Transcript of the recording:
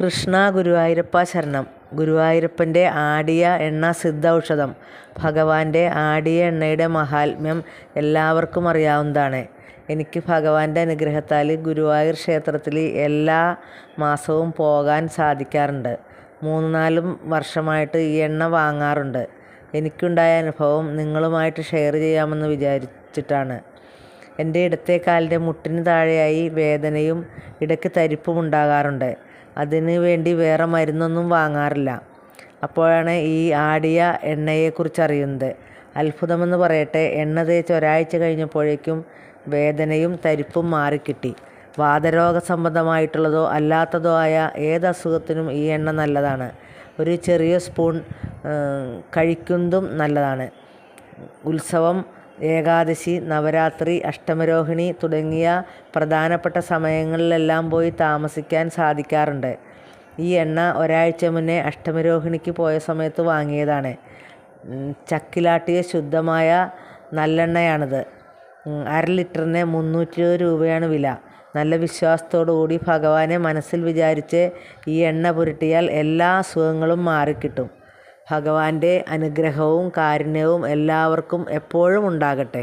കൃഷ്ണ ഗുരുവായൂരപ്പ ശരണം. ഗുരുവായൂരപ്പന്റെ ആടിയ എണ്ണ സിദ്ധൌഷധം ഭഗവാന്റെ ആടിയ എണ്ണയുടെ മഹാത്മ്യം എല്ലാവർക്കും അറിയാവുന്നതാണ്. എനിക്ക് ഭഗവാന്റെ അനുഗ്രഹത്താൽ ഗുരുവായൂർ ക്ഷേത്രത്തിൽ എല്ലാ മാസവും പോകാൻ സാധിക്കാറുണ്ട്. മൂന്ന് നാലും വർഷമായിട്ട് ഈ എണ്ണ വാങ്ങാറുണ്ട്. എനിക്കുണ്ടായ അനുഭവം നിങ്ങളുമായിട്ട് ഷെയർ ചെയ്യാമെന്ന് വിചാരിച്ചിട്ടാണ്. എന്റെ ഇടത്തെ കാലിന്റെ മുട്ടിന് താഴെയായി വേദനയും ഇടയ്ക്ക് തരിപ്പും ഉണ്ടാകാറുണ്ട്. അതിന് വേണ്ടി വേറെ മരുന്നൊന്നും വാങ്ങാറില്ല. അപ്പോഴാണ് ഈ ആടിയ എണ്ണയെക്കുറിച്ച് അറിയുന്നത് അത്ഭുതമെന്ന് പറയട്ടെ എണ്ണ തേച്ച് ഒരാഴ്ച കഴിഞ്ഞപ്പോഴേക്കും വേദനയും തരിപ്പും മാറിക്കിട്ടി. വാതരോഗ സംബന്ധമായിട്ടുള്ളതോ അല്ലാത്തതോ ആയ ഏത് അസുഖത്തിനും ഈ എണ്ണ നല്ലതാണ്. ഒരു ചെറിയ സ്പൂൺ കഴിക്കുന്നതും നല്ലതാണ്. ഉത്സവം ഏകാദശി നവരാത്രി അഷ്ടമരോഹിണി തുടങ്ങിയ പ്രധാനപ്പെട്ട സമയങ്ങളിലെല്ലാം പോയി താമസിക്കാൻ സാധിക്കാറുണ്ട്. ഈ എണ്ണ ഒരാഴ്ച മുന്നേ അഷ്ടമരോഹിണിക്ക് പോയ സമയത്ത് വാങ്ങിയതാണ്. ചക്കിലാട്ടിയ ശുദ്ധമായ നല്ലെണ്ണയാണിത്. അര ലിറ്ററിന് മുന്നൂറ്റി രൂപയാണ് വില. നല്ല വിശ്വാസത്തോടുകൂടി ഭഗവാനെ മനസ്സിൽ വിചാരിച്ച് ഈ എണ്ണ പുരട്ടിയാൽ എല്ലാ അസുഖങ്ങളും മാറിക്കിട്ടും. ഭഗവാന്റെ അനുഗ്രഹവും കാരുണ്യവും എല്ലാവർക്കും എപ്പോഴും ഉണ്ടാകട്ടെ.